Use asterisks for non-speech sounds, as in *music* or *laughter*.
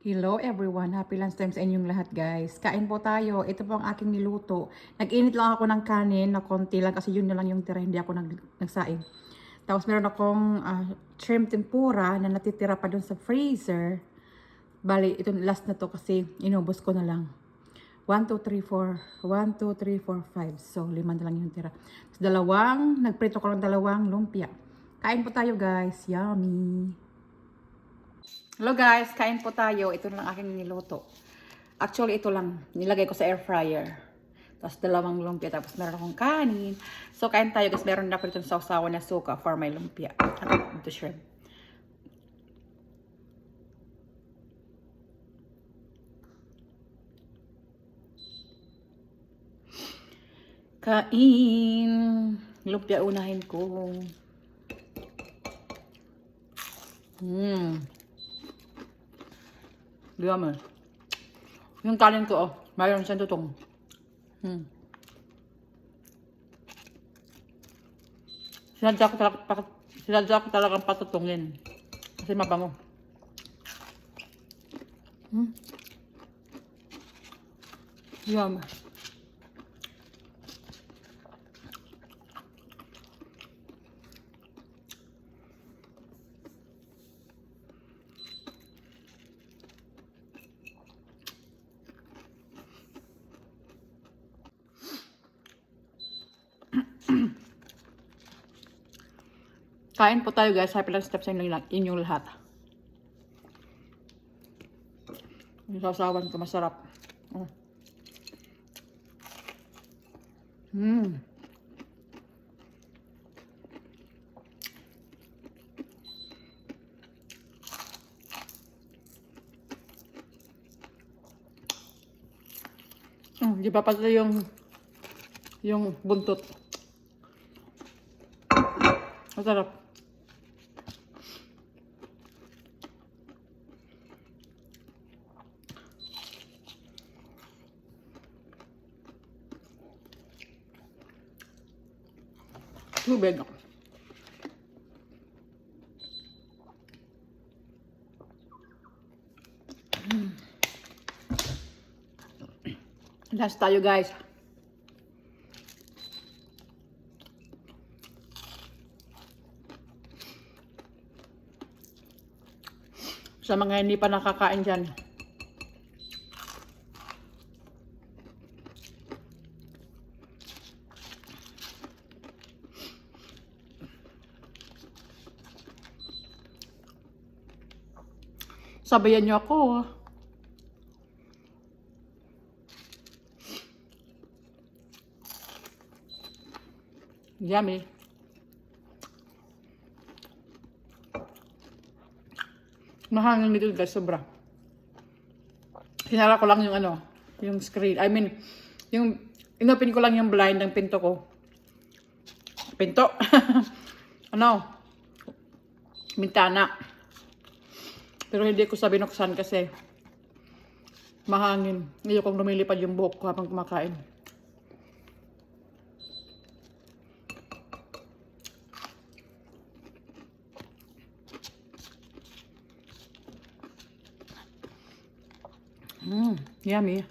Hello everyone, happy lunchtime sa inyong lahat guys. Kain po tayo, ito po ang aking niluto. Nag-init lang ako ng kanin na konti lang kasi yun na lang yung tira, hindi ako nag nagsaing. Tapos meron akong ah, shrimp tempura na natitira pa dun sa freezer. Bali, ito last na to kasi inubos ko na lang. 1, 2, 3, 4. 1, 2, 3, 4, 5. So, lima na lang yung tira. Tapos dalawang, nagprito ko lang dalawang lumpia. Kain po tayo guys. Yummy! Hello guys, kain po tayo. Ito lang aking niluto. Actually, ito lang. Nilagay ko sa air fryer. Tapos dalawang lumpia. Tapos meron akong kanin. So, kain tayo guys. Meron na ako itong sausawan na suka for my lumpia. At ito shrimp. Kain. Lumpia unahin ko. Hmm. Yummy. Yung kanin ko, oh. Mayroon siyang tutong. Hmm. Sinadya ko talaga, sinadya ko talagang patutungin. Kasi mabango. Hmm. Yummy. *clears throat* Kain po tayo guys. Happy lang steps sa inyong, inyong lahat. Yung sasawan ko masarap. Oh. Mm. Mm, di ba pala yung yung buntot. Masarap. Tubig. Mm. Last tayo guys. Sa mga hindi pa nakakain dyan. Sabayan niyo ako. ah. Yummy. Mahangin nito guys, sobra. Hinala ko lang yung ano, yung screen. I mean, yung, inopen ko lang yung blind ng pinto ko. Pinto? *laughs* ano? Mintana. Pero hindi ko sabi binuksan kasi mahangin. Hindi kong lumilipad yung buhok ko habang kumakain. Mmm, yummy.